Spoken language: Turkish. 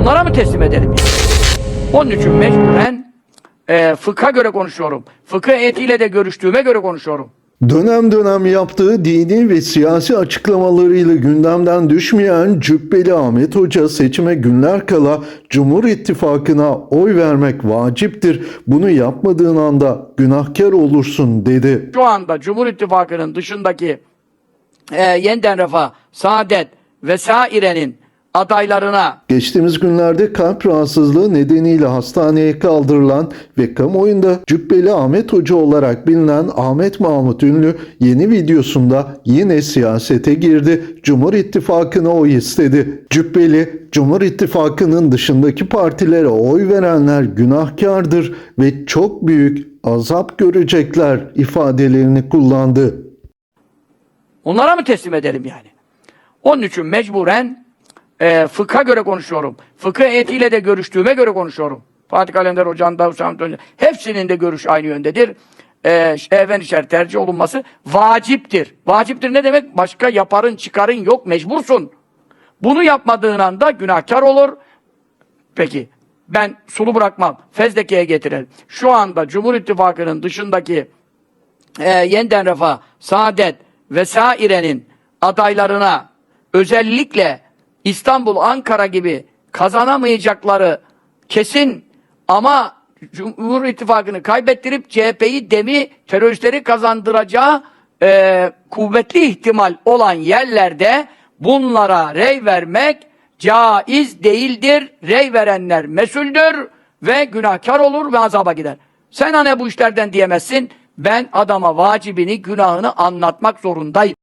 Bunlara mı teslim edelim? Onun için mecburen e, fıkha göre konuşuyorum. Fıkıh heyetiyle de görüştüğüme göre konuşuyorum. Dönem dönem yaptığı dini ve siyasi açıklamalarıyla gündemden düşmeyen Cübbeli Ahmet Hoca seçime günler kala Cumhur İttifakı'na oy vermek vaciptir. Bunu yapmadığın anda günahkar olursun dedi. Şu anda Cumhur İttifakı'nın dışındaki e, yeniden refah, saadet vesairenin adaylarına Geçtiğimiz günlerde kalp rahatsızlığı nedeniyle hastaneye kaldırılan ve kamuoyunda Cübbeli Ahmet Hoca olarak bilinen Ahmet Mahmut Ünlü yeni videosunda yine siyasete girdi. Cumhur İttifakı'na oy istedi. Cübbeli, Cumhur İttifakı'nın dışındaki partilere oy verenler günahkardır ve çok büyük azap görecekler ifadelerini kullandı. onlara mı teslim edelim yani? Onun için mecburen e, fıkha göre konuşuyorum. Fıkıh heyetiyle de görüştüğüme göre konuşuyorum. Fatih Kalender Hoca'nın da Hüsam hepsinin de görüş aynı yöndedir. E, efendişer tercih olunması vaciptir. Vaciptir ne demek? Başka yaparın çıkarın yok mecbursun. Bunu yapmadığın anda günahkar olur. Peki ben sulu bırakmam. Fezleke'ye getirelim. Şu anda Cumhur İttifakı'nın dışındaki e, yeniden refah, saadet vesairenin adaylarına özellikle İstanbul, Ankara gibi kazanamayacakları kesin ama Cumhur İttifakı'nı kaybettirip CHP'yi demi teröristleri kazandıracağı e, kuvvetli ihtimal olan yerlerde bunlara rey vermek caiz değildir. Rey verenler mesuldür ve günahkar olur ve azaba gider. Sen hani bu işlerden diyemezsin. Ben adama vacibini, günahını anlatmak zorundayım.